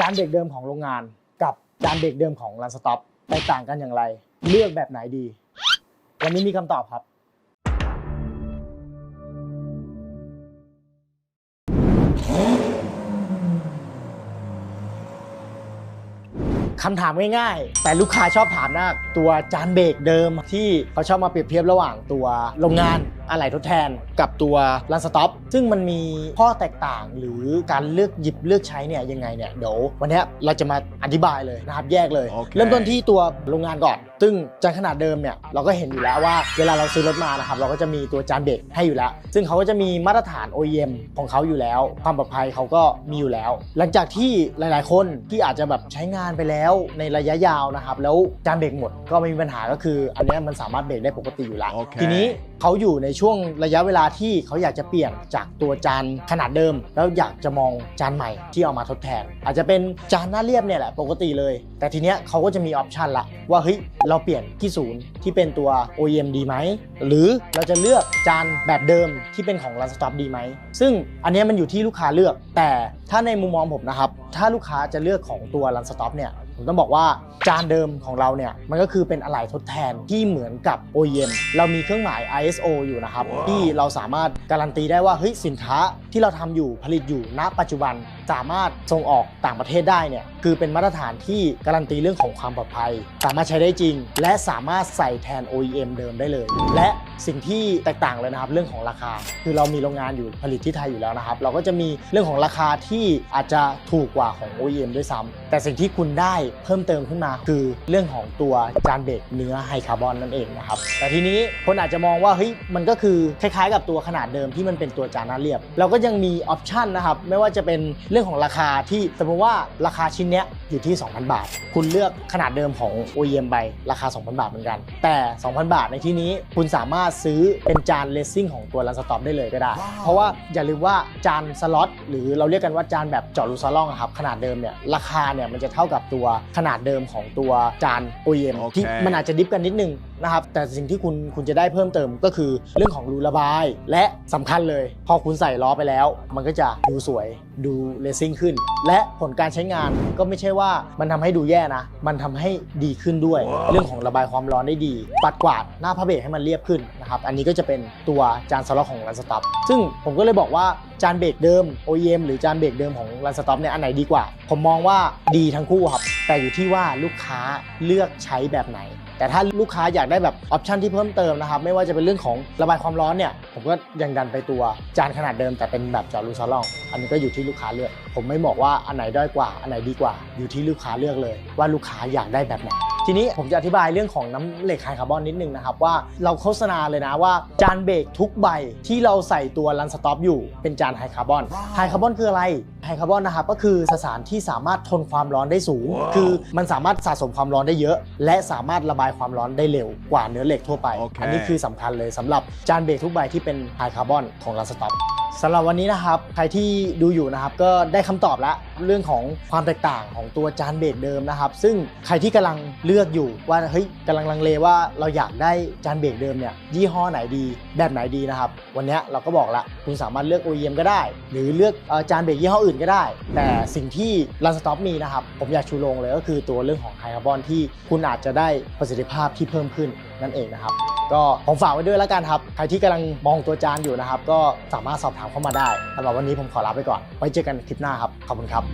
จานเบรกเดิมของโรงงาน กับจานเบรกเดิมของรันสต็อปแตกต่างกันอย่างไร เลือกแบบไหนดี วันนี้มีคำตอบครับ คำถามง่ายๆ แต่ลูกค้าชอบถามมากตัวจานเบรกเดิมที่เขาชอบมาเปรียบเทียบระหว่างตัวโรงงาน อะไหล่ทดแทนกับตัวรันสต็อปซึ่งมันมีข้อแตกต่างหรือการเลือกหยิบเลือกใช้เนี่ยยังไงเนี่ยเดี๋ยววันเนี้ยเราจะมาอธิบายเลยนะครับแยกเลย โอเค เริ่มต้นที่ตัวโรงงานก่อน ซึ่งจานขนาดเดิมเนี่ยเราก็เห็นอยู่แล้วว่าเวลาเราซื้อรถมานะครับเราก็จะมีตัวจานเบรกให้อยู่แล้ว ซึ่งเขาก็จะมีมาตรฐาน OEM ของเขาอยู่แล้ว ความปลอดภัยเขาก็มีอยู่แล้ว หลังจากที่หลาย ๆ คนที่อาจจะแบบใช้งานไปแล้วในระยะยาวนะครับแล้วจานเบรกหมดก็ไม่มีปัญหาก็คือ อันเนี้ยมันสามารถเบรกได้ปกติอยู่แล้ว โอเค ทีนี้เขาอยู่ในช่วงระยะเวลาที่เขาอยากจะเปลี่ยนจากตัวจานขนาดเดิม แล้วอยากจะมองจานใหม่ที่เอามาทดแทน อาจจะเป็นจานหน้าเรียบเนี่ยแหละปกติเลย แต่ทีเนี้ยเขาก็จะมีออปชันละว่าเฮ้ยเราเปลี่ยนที่ศูนย์ที่เป็นตัว OEM ดีไหมหรือเราจะเลือกจานแบบเดิมที่เป็นของ Run Stop ดีไหมซึ่งอันนี้มันอยู่ที่ลูกค้าเลือก แต่ถ้าในมุมมองผมนะครับถ้าลูกค้าจะเลือกของตัว Run Stop เนี่ย ผมต้องบอกว่าจานเดิมของเราเนี่ยมันก็คือเป็นอะไหล่ทดแทนที่เหมือนกับ OEM เรามีเครื่องหมาย ISO อยู่นะครับ ที่เราสามารถการันตีได้ว่าเฮ้ยสินค้าที่เราทำอยู่ผลิตอยู่ณ ปัจจุบันสามารถส่งออกต่างประเทศได้เนี่ยคือเป็นมาตรฐานที่การันตีเรื่องของความปลอดภัย สามารถใช้ได้จริง และสามารถใส่แทน OEM เดิมได้เลย และ สิ่งที่แตกต่างเลยนะครับเรื่องของราคา คือเรามีโรงงานอยู่ผลิตที่ไทยอยู่แล้วนะครับ เราก็จะมีเรื่องของราคาที่อาจจะถูกกว่าของ OEM ด้วยซ้ำแต่สิ่งที่คุณได้เพิ่มเติมขึ้นมา คือเรื่องของตัวจานเบรกเนื้อไฮคาร์บอนนั่นเองนะครับแต่ทีนี้คนอาจจะมองว่าเฮ้ยมันก็คือคล้ายๆ กับตัวขนาดเดิมที่มันเป็นตัวจานหน้าเรียบ เราก็ยังมีออปชันนะครับไม่ว่าจะเป็นเรื่องของราคาที่สมมติว่าราคาชิ้นเนี้ยอยู่ที่ 2,000 บาท คุณเลือกขนาดเดิมของ OEM ไปราคา 2,000 บาทเหมือนกัน แต่ 2,000 บาทในที่นี้คุณสามารถารถซื้อเป็นจานเลสซิ่งของตัวรันสต็อปได้เลยก็ได้ เพราะว่าอย่าลืมว่าจานสล็อตหรือเราเรียกกันว่าจานแบบเจาะรูซาล่องอะครับขนาดเดิมเนี่ยราคาเนี่ยมันจะเท่ากับตัวขนาดเดิมของตัวจาน OEM โอเคที่มันอาจจะดิฟกันนิดนึงนะครับ แต่สิ่งที่คุณคุณจะได้เพิ่มเติมก็คือเรื่องของรูระบาย และสำคัญเลย พอคุณใส่ล้อไปแล้ว มันก็จะดูสวยดูเลสซิ่งขึ้น และผลการใช้งานก็ไม่ใช่ว่ามันทำให้ดูแย่นะ มันทำให้ดีขึ้นด้วย เรื่องของระบายความร้อนได้ดี ปัดกวาดหน้าพระเบรกให้มันเรียบขึ้นนะครับ อันนี้ก็จะเป็นตัวจานสล็อตของรันสต็อปซึ่งผมก็เลยบอกว่าจานเบรกเดิม OEM หรือจานเบรกเดิมของรันสต็อปเนี่ยอันไหนดีกว่า ผมมองว่าดีทั้งคู่ครับ แต่อยู่ที่ว่าลูกค้าเลือกใช้แบบไหน แต่ถ้าลูกค้าอยากได้แบบออปชันที่เพิ่มเติมนะครับ ไม่ว่าจะเป็นเรื่องของระบายความร้อนเนี่ย ผมก็ยังดันไปตัวจานขนาดเดิมแต่เป็นแบบจอรูซาล่อง อันนี้ก็อยู่ที่ลูกค้าเลือก ผมไม่บอกว่าอันไหนด้อยกว่า อันไหนดีกว่า อยู่ที่ลูกค้าเลือกเลย ว่าลูกค้าอยากได้แบบไหนทีนี้ผมจะอธิบายเรื่องของน้ำเหล็กไฮคาร์บอนนิดนึงนะครับว่าเราโฆษณาเลยนะว่า จานเบรกทุกใบที่เราใส่ตัวรันสต็อปอยู่เป็นจานไฮคาร์บอนไฮคาร์บอนคืออะไรไฮคาร์บอนนะครับก็คือสสารที่สามารถทนความร้อนได้สูงว้าวคือมันสามารถสะสมความร้อนได้เยอะ และสามารถระบายความร้อนได้เร็วกว่าเนื้อเหล็กทั่วไปโอเคอันนี้คือสำคัญเลยสำหรับจานเบรกทุกใบที่เป็นไฮคาร์บอนของรันสต็อป สำหรับวันนี้นะครับใครที่ดูอยู่นะครับก็ได้คำตอบแล้วเรื่องของความแตกต่างของตัวจานเบรกเดิมนะครับ ซึ่งใครที่กำลังเลือกอยู่ว่าเฮ้ยกำลังลังเลว่าเราอยากได้จานเบรกเดิมเนี่ยยี่ห้อไหนดี แบบไหนดีนะครับ วันนี้เราก็บอกละคุณสามารถเลือก OEM ก็ได้ หรือเลือกจานเบรกยี่ห้ออื่นก็ได้ แต่สิ่งที่ Run Stop มีนะครับผมอยากชูโรงเลยก็คือตัวเรื่องของไฮคาร์บอนที่คุณอาจจะได้ประสิทธิภาพที่เพิ่มขึ้นนั่นเองนะครับ ก็ผมฝากไว้ด้วยแล้วกันครับ ใครที่กำลังมองตัวจานอยู่นะครับ ก็สามารถสอบถามเข้ามาได้สำหรับวันนี้ผมขอลาไปก่อน ไว้เจอกันคลิปหน้าครับ ขอบคุณครับ